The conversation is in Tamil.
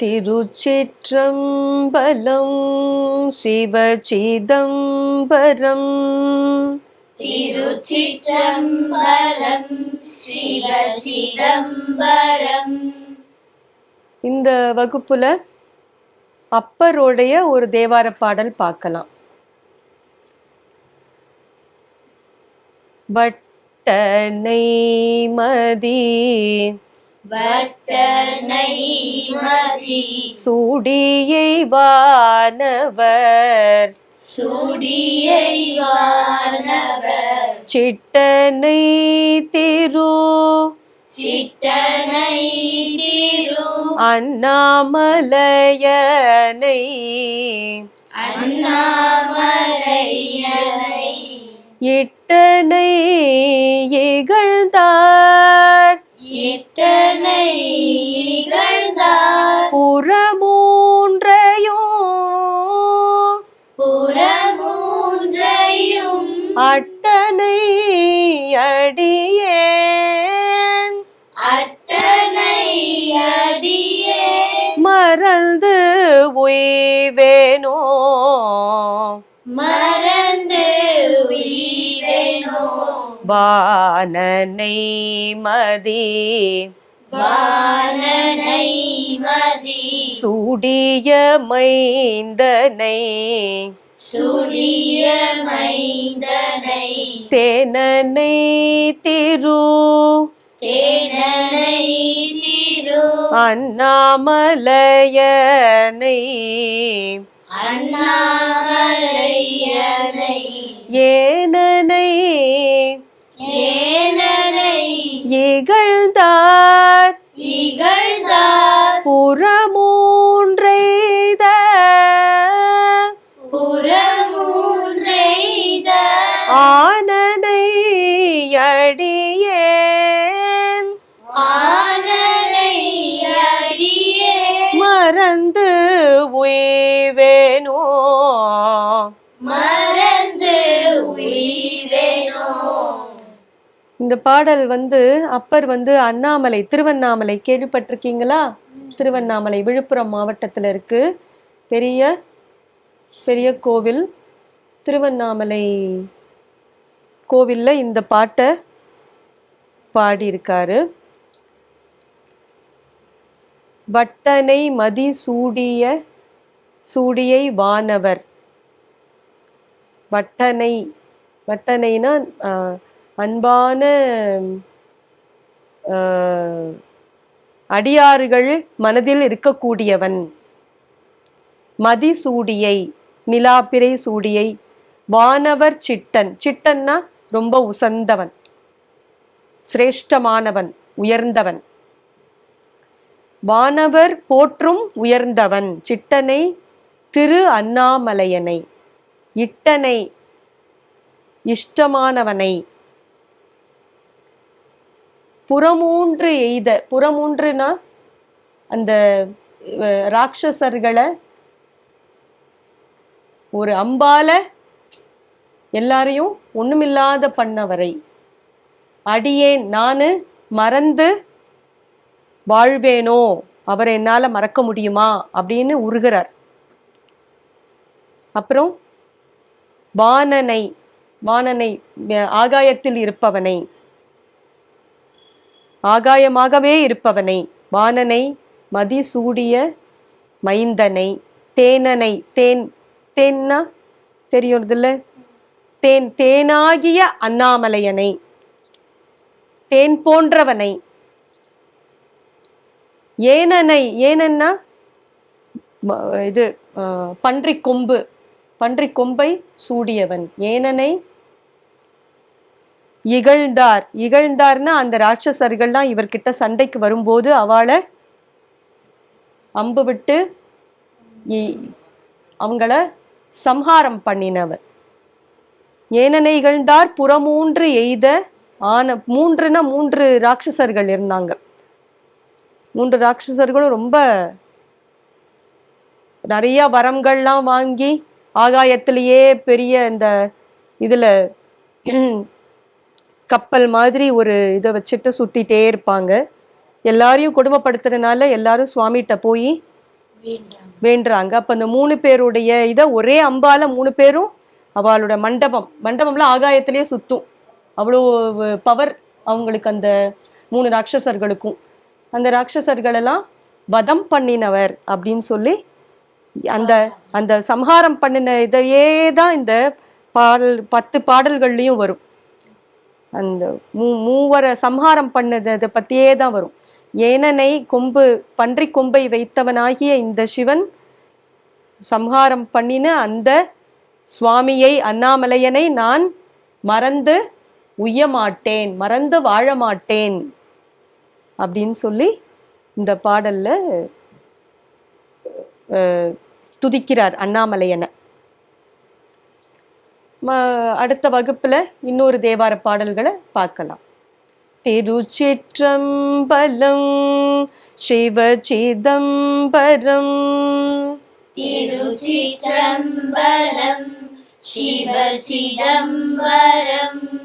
திருச்சிற்றம்பலம் சிவச்சிதம்பரம் திருச்சிற்றம்பலம் சிவசிதம்பரம். இந்த வகுப்புல அப்பருடைய ஒரு தேவார பாடல் பார்க்கலாம். வட்டனை மதி. வட்டனை மதி. சூடியை வானவர். சுடியை வானவர். சிட்டனை திரு. சிட்டனை திரு. அண்ணாமலையனை. அண்ணாமலையனை. இட்டனை இகழ்ந்தார். இத்தனை இகழ்ந்தார். புறமூன்றையும் புறமூன்றையும் அட்டனை அடியேன். அட்டனை அடியே மறந்து உய்வேனோ. மறந்து வானனை மதி. வானனை மதி. சூடிய மைந்தனை சுடிய மைந்தனை தேனனை திரு. தேனனை திரு. அண்ணாமலையனை. அண்ணாமலையனை. ஏனனை. இகழ்ந்தார். இகழ்ந்தார். புறமூன்றைத புறமூன்றைத ஆனனை அடியேன். ஆனனை அடியே மறந்து உய்வேனோ. மறந்து உய்வேனோ இந்த பாடல் வந்து அப்பர் வந்து அண்ணாமலை திருவண்ணாமலை கேள்விப்பட்டிருக்கீங்களா? திருவண்ணாமலை விழுப்புரம் மாவட்டத்தில் இருக்கு. பெரிய பெரிய கோவில். திருவண்ணாமலை கோவிலில் இந்த பாட்டை பாடியிருக்காரு. வட்டனை மதி சூடிய சூடியை வானவர். வட்டனை வட்டனைனா அன்பான அடியாறுகள் மனதில் இருக்கக்கூடியவன். மதி சூடியை நிலாப்பிரை சூடியை வானவர் சிட்டன். சிட்டன்னா ரொம்ப உசந்தவன். சிரேஷ்டமானவன் உயர்ந்தவன். வானவர் போற்றும் உயர்ந்தவன். சிட்டனை திரு அண்ணாமலையனை. இட்டனை இஷ்டமானவனை. புறமூன்று எய்த புறமூன்றுனா அந்த ராட்சசர்களை ஒரு அம்பால எல்லாரையும் ஒண்ணுமில்லாத பண்ணவரை. அடியேன் நானு மறந்து வாழ்வேனோ? அவரை என்னால் மறக்க முடியுமா? அப்படின்னு உருகிறார். அப்புறம் வானனை வானனை ஆகாயத்தில் இருப்பவனை. ஆகாயமாகவே இருப்பவனை வானனை மதிசூடிய மைந்தனை தேனனை தேன் தேன்னா தெரியுறதில்ல? தேன் தேனாகிய அண்ணாமலையனை தேன் போன்றவனை. ஏனனை ஏனன்னா இது பன்றி பன்றிக் கொம்பு பன்றிக் கொம்பை சூடியவன். ஏனனை இகழ்ந்தார். இகழ்ந்தார்னா அந்த ராட்சசர்கள்லாம் இவர்கிட்ட சண்டைக்கு வரும்போது அவளை அம்பு விட்டு இ- அவங்கள சம்ஹாரம் பண்ணினவர். ஏனனை இகழ்ந்தார் புறமூன்று எய்த ஆன மூன்றுனா மூன்று ராட்சசர்கள் இருந்தாங்க. மூன்று ராட்சசர்களும் ரொம்ப நிறைய வரம்கள்லாம் வாங்கி ஆகாயத்திலேயே பெரிய இந்த இதில் கப்பல் மாதிரி ஒரு இதை வச்சுட்டு சுத்திட்டே இருப்பாங்க. எல்லாரையும் கொடுமைப்படுத்துறதுனால எல்லாரும் சுவாமிகிட்ட போய் வேண்டுறாங்க. அப்ப அந்த மூணு பேருடைய இதை ஒரே அம்பால மூணு பேரும் அவளோட மண்டபம் மண்டபம்லாம் ஆகாயத்திலேயே சுத்தும். அவ்வளோ பவர் அவங்களுக்கு அந்த மூணு ராட்சசர்களுக்கும். அந்த ராட்சசர்களெல்லாம் வதம் பண்ணினவர் அப்படின்னு சொல்லி அந்த அந்த சம்ஹாரம் பண்ணின இதையே தான் இந்த பாடல் பத்து பாடல்கள்லையும் வரும். அந்த மூ மூவரை சம்ஹாரம் பண்ணதை பற்றியே தான் வரும். ஏனனை கொம்பு பன்றி கொம்பை வைத்தவனாகிய இந்த சிவன் சம்ஹாரம் பண்ணின அந்த சுவாமியை அண்ணாமலையனை நான் மறந்து உய்ய மாட்டேன் மறந்து வாழ மாட்டேன் அப்படின்னு சொல்லி இந்த பாடல்ல துதிக்கிறார் அண்ணாமலையனை. அடுத்த வகுப்பில் இன்னொரு தேவார பாடல்களை பார்க்கலாம். திருச்சிற்றம்பலம் சிவ சிதம்பரம் திருச்சிற்றம்பலம் சிவ சிதம்பரம்